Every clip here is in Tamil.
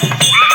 Yeah.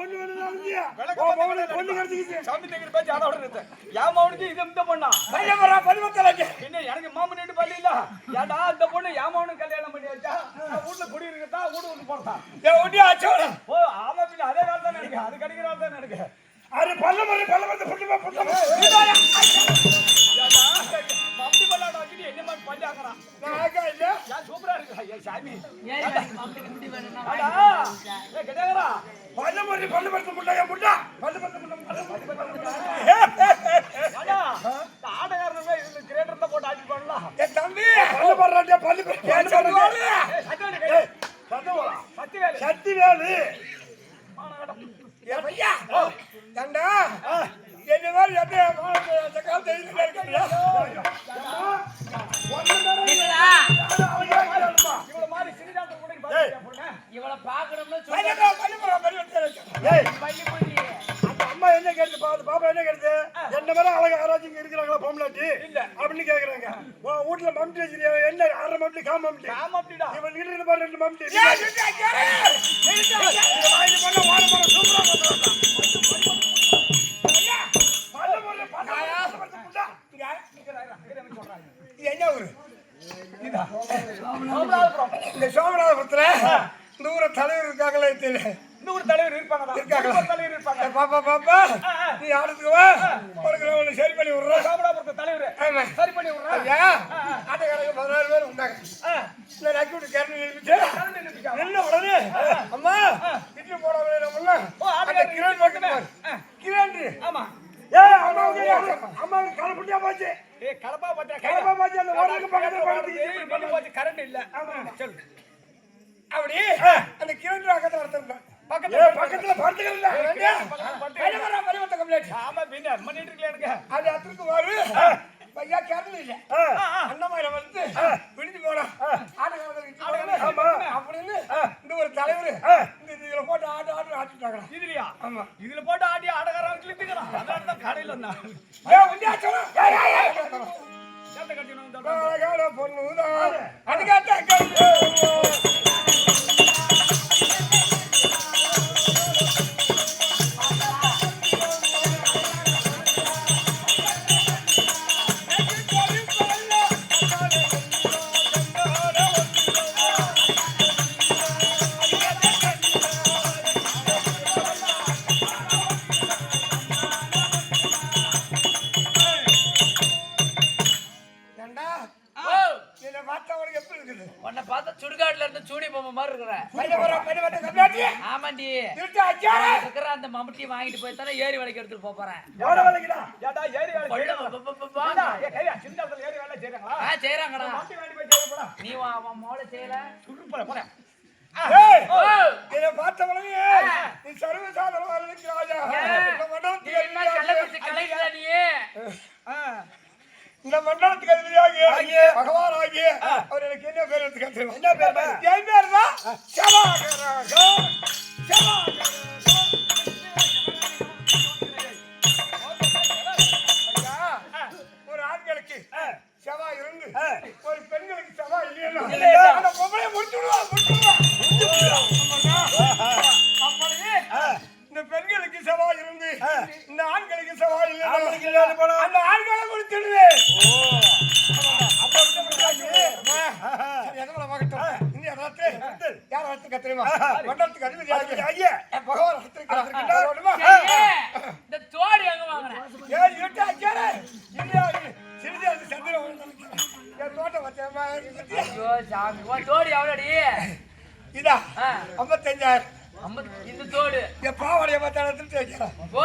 பொண்ணு வேணும் பொண்ணு பொண்ணு கிடைச்சிக்கிச்சு. சாமி தங்கிற பேச்சு அதோட இருக்கு என் மவனுக்கு இது இந்த பொண்ணா? பையன் வரா என்ன எனக்கு மாமன் வீட்டு பள்ளி இல்ல? ஏடா பொண்ணு என் மவனுக்கு கல்யாணம் பண்ணி வச்சா வீட்டுல குடி இருக்கா வீடு வந்து போறதான் என் ஒட்டி ஆச்சோட ஓ ஆமா பின்ன அதே காலம் தான் அது கிடைக்கிற காலம் தான் நினைக்க அது பல்ல மரம் பல்ல மரத்தை புட்டுமா புட்டுமா ஆக்கா இல்லையா ஏன் சூப்பரா இருக்கு. ஐயா சாமி. ஏ கிட்டங்கறா பல்ல மரம் பல்ல மரத்தை முட்டா என் பல்ல இதுல கிரேட்டர்ல போட்டு பண்ணலாம் தம்பி பல்ல பல்லு தண்டா. என்ன மாதிரி அந்த காலத்தை என்ன மாதிரி அழகு ஆராய்ச்சி இருக்கிறாங்களா பொம்பளாட்டி இல்ல. அப்படின்னு கேக்குறாங்க. உன் வீட்டுல மம்டி வச்சிருக்கியா? என்ன அரை மம்டி கா மம்டி இவன் இருந்து பாரு ரெண்டு மம்டி என்ன ஊரு இந்த சோமநாதபுரத்துல தூர தலைவர் இருக்காங்களே தெரியல. ஒரு தலைவர் இருப்பாங்கடா இருக்காங்களா? பாப்பா பாப்பா நீ ஆடுறதுக்கு வா. உனக்கு நான் உன்னை சரி பண்ணி விடுறேன் சோமநாதபுரத்து தலைவர். ஆமா. சரி பண்ணி விடுறேன் ஐயா ஆட்டக்காரங்க பதினாறு பேர் உண்டாங்க. இந்த நக்கி விட்டு கேரளி நிறுத்திட்டு நின்ன உடனே. அம்மா இட்லி போட வேணும்ல ஓ, அந்த கிரண் மட்டும் கிரண். ஆமா. ஏ அம்மாவுக்கு அம்மாவுக்கு கலப்பட்டியா போச்சு. ஏய் கலப்பா பத்திர கலப்பா போச்சு அந்த ஓடுக்கு பக்கத்துல பக்கத்துல பண்ணி போச்சு. கரண்ட் இல்ல. சொல்லு. அப்படி அந்த கிரண் பக்கத்துல ஒருத்தர் பக்கத்துல பக்கத்துல படுத்துக்கல படுத்துக்கல. பரிவத்த கம்ப்ளைண்ட் ஆமா பின்ன பண்ணிட்டு இருக்கல எனக்கு. அது அத்துக்கு வாரு. பையா கேரள இல்ல. அண்ணமாயிரம் வந்து பிடிச்சு போனா ஆமா. அப்படின்னு இந்த ஒரு தலைவர் இந்த இதுல போட்டு ஆட்டு ஆட்டு ஆட்டிட்டாங்க இதுலயா? ஆமா. இதுல போட்டு ஆடி ஆடகாரன் கிழித்துக்கிறான் அதனால தான் கடையில இருந்தான் ஏ உண்டியா இருக்கிற அந்த மம்பட்டி வாங்கிட்டு போய் தானே ஏரி வேலைக்கு எடுத்துட்டு போறேன். எவ்வளவு வேலைக்குடா? ஏடா வேலை சின்ன ஏறி வேலை செய்யறாங்களா? ஆ செய்யறாங்கடா. மாட்டி வாங்கி போய் நீ வா- அவன் மோளை செய்யல. பார்த்த உடனே நீ சர்வசாதாரணமாக இருக்கிறாயா? இந்த நீ மண்டலத்துக்கு ஐயோ சாமி. உன் தோடு எவ்வளோடி? இதா ஐம்பத்தஞ்சாயிரம். ஐம்பது இந்த தோடு என் பாவாடைய பார்த்தாலும் தெரிஞ்சுக்கலாம் ஓ.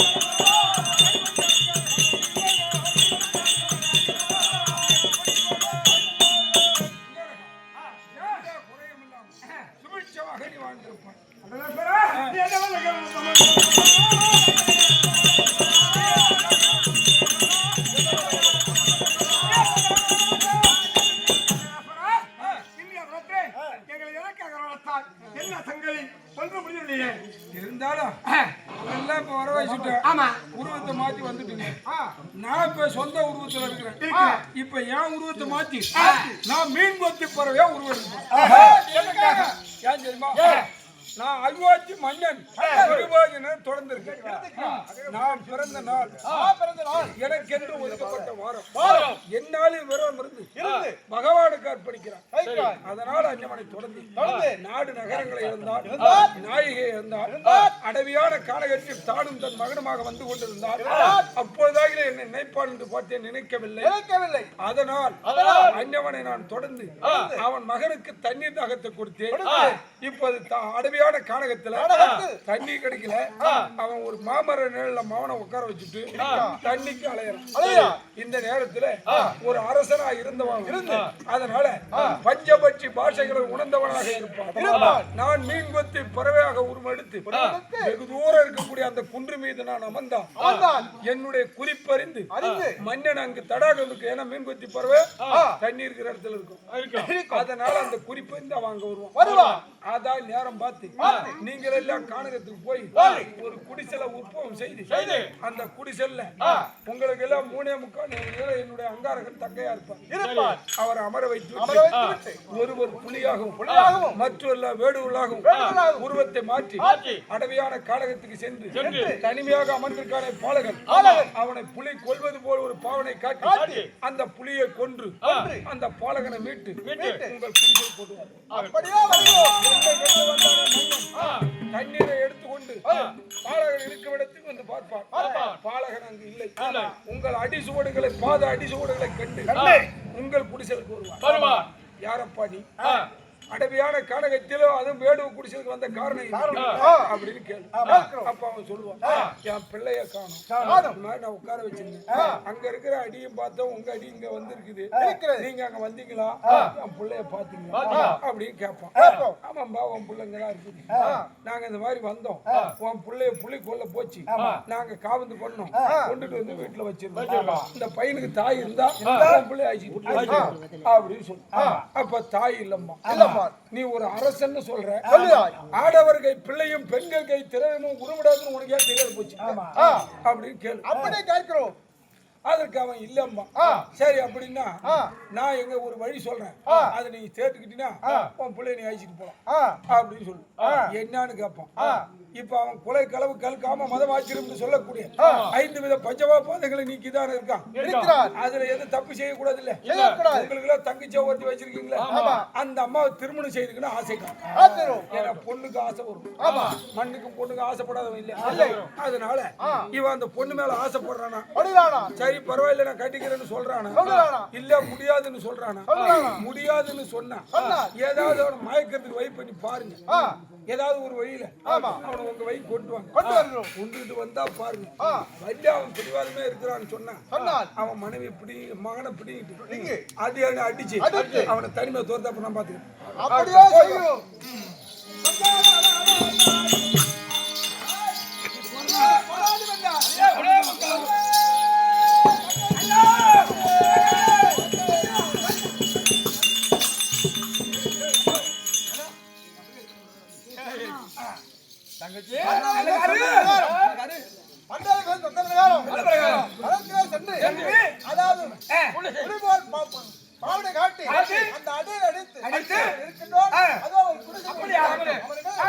you ஆமா உருவத்தை மாத்தி வந்துட்டீங்க நான் இப்ப சொந்த உருவத்துல இருக்கிறேன். இப்ப என் உருவத்தை மாத்தி நான் மீன் கொத்தி பறவையா. எதுக்காக? ஏன் தெரியுமா நான் அல்வாச்சி மன்னன். திருவாஜனர் தொடர்ந்திருக்கேன். நான் பிறந்த நாள். எனக்கென்று ஒதுக்கப்பட்ட வாரம். என்னாலும் விரதம் இருந்து. பகவானுக்கு அர்ப்பணிக்கிறான் அதனால அஞ்சமனை தொடர்ந்து. நாடு நகரங்களை இருந்தால் நாயகை இருந்தால் அடவியான காலகட்டத்தில் தானும் தன் மகனுமாக வந்து கொண்டிருந்தால் அப்போதாக என்னை நினைப்பான் என்று பார்த்தேன். நினைக்கவில்லை. அதனால் அஞ்சவனை நான் தொடர்ந்து அவன் மகனுக்கு தண்ணீர் தாகத்தை கொடுத்தேன். இப்போது தா- அடவியான கானகத்துல தண்ணி கிடைக்கல. அவன் ஒரு மாமர நிழல்ல மவனை உட்கார வச்சுட்டு தண்ணிக்கு அலையறான். இந்த நேரத்துல ஒரு அரசனா இருந்தவன். இருந்து. அதனால பஞ்சபட்சி பாஷைகளை உணர்ந்தவனாக இருப்பான். நான் மீன் கொத்தி பறவையாக உருவெடுத்து வெகு தூரம் இருக்கக்கூடிய அந்த குன்று மீது நான் அமர்ந்தான். என்னுடைய குறிப்பறிந்து மன்னன் அங்கு தடாகம் இருக்கு ஏன்னா மீன் கொத்தி பறவை தண்ணி இருக்கிற இடத்துல இருக்கும். அதனால அந்த குறிப்பறிந்து அவன் அங்க வருவான். அதான் நேரம் பார்த்து நீங்கள் எல்லாம் கானகத்துக்கு போய் ஒரு குடிசலை உற்பவம் செய்து அந்த குடிசல்ல உங்களுக்கு எல்லாம் மூணே முக்கால் என்னுடைய அங்காரகன் தக்கையா இருப்பார். அவர் அமர வைத்து ஒருவர் புலியாகவும் மற்றொரு வேடுவலாகவும் உருவத்தை மாற்றி அடவியான காலகத்துக்கு சென்று தனிமையாக அமர்ந்திருக்கான பாலகன். அவனை புலி கொல்வது போல் ஒரு பாவனை காட்டி அந்த புலியை கொன்று அந்த பாலகனை மீட்டு உங்கள் குடிசை போடுவார் தண்ணீரை எடுத்துக்கொண்டு பாலகன் இருக்கும் இடத்துக்கு வந்து பார்ப்பார் பாலகன் அங்கு இல்லை. உங்கள் அடி சுவடுகளை பாத அடி சுவடுகளை கண்டு உங்கள் குடிசலுக்கு வருவார் யாரப்பா நீ? அடவியான காடகத்திலும் அதுவும் வேடுவ குடிசலுக்கு வந்த காரணம்? அப்படின்னு கேளு. அப்ப அவன் சொல்லுவான் என் பிள்ளைய காணும். நான் உட்கார வச்சிருந்தேன். அங்க இருக்கிற அடியும் பார்த்தோம் உங்க அடி இங்க வந்திருக்குது. நீங்க அங்க வந்தீங்களா? என் பிள்ளைய பாத்தீங்களா? அப்படின்னு கேட்பான். ஆமாம்பா உன் பிள்ளைங்க தான் இருக்குது. நாங்க இந்த மாதிரி வந்தோம். உன் பிள்ளைய புள்ளி கொல்ல போச்சு நாங்க காவந்து பண்ணோம். கொண்டுட்டு வந்து வீட்டுல வச்சிருந்தோம். இந்த பையனுக்கு தாய் இருந்தா உன் பிள்ளைய அழிச்சு அப்படின்னு சொல்லு. அப்ப தாய் இல்லம்மா. நீ ஒரு அரசன்னு சொல்ற. ஆடவர் கை பிள்ளையும் பெண்கள் கை திரவமும் உருவிடாதுன்னு உனக்கு ஏன் தெரியாது போச்சு? அப்படின்னு கேளு. அப்படியே கேட்கிறோம். அதற்கு அவன் இல்லம்மா. சரி அப்படின்னா நான் எங்க ஒரு வழி சொல்றேன். அதை நீ சேர்த்துக்கிட்டீங்கன்னா உன் பிள்ளைய நீ அழிச்சிட்டு போலாம். அப்படின்னு சொல்லு. என்னன்னு கேட்பான். இப்ப அவன் கொலை களவு கல் காம மதம் சொல்லக்கூடிய ஐந்து வித பஞ்சவா பாதைகளை நீக்கிதான் இருக்கான். அதுல எதுவும் தப்பு செய்யக்கூடாது. இல்ல உங்களுக்கு எல்லாம் தங்கச்சி ஒருத்தி வச்சிருக்கீங்களா? அந்த அம்மாவை திருமணம் செய்துக்கணும் ஆசைக்கான் ஏன்னா பொண்ணுக்கு ஆசை வரும். மண்ணுக்கும் பொண்ணுக்கு ஆசைப்படாதவன் இல்ல. அதனால இவன் அந்த பொண்ணு மேல ஆசைப்படுறானா? சரி பரவாயில்ல நான் கட்டிக்கிறேன்னு சொல்றானா? இல்ல முடியாதுன்னு சொல்றானா? முடியாதுன்னு சொன்னா ஏதாவது அவனை மயக்கிறதுக்கு வை பண்ணி பாருங்க. ஏதாவது ஒரு வழியில அவனை உங்க வை கொண்டு வாங்க. கொண்டுட்டு வந்தா பாருங்க. வண்டி அவன் பிடிவாதமே இருக்கிறான்னு சொன்னா அவன் மனைவி பிடி மகனை பிடிங்கிட்டு அது அவனை அடிச்சு அவனை தனிமை தோர்த்தப்ப நான் பாத்துக்கிறேன்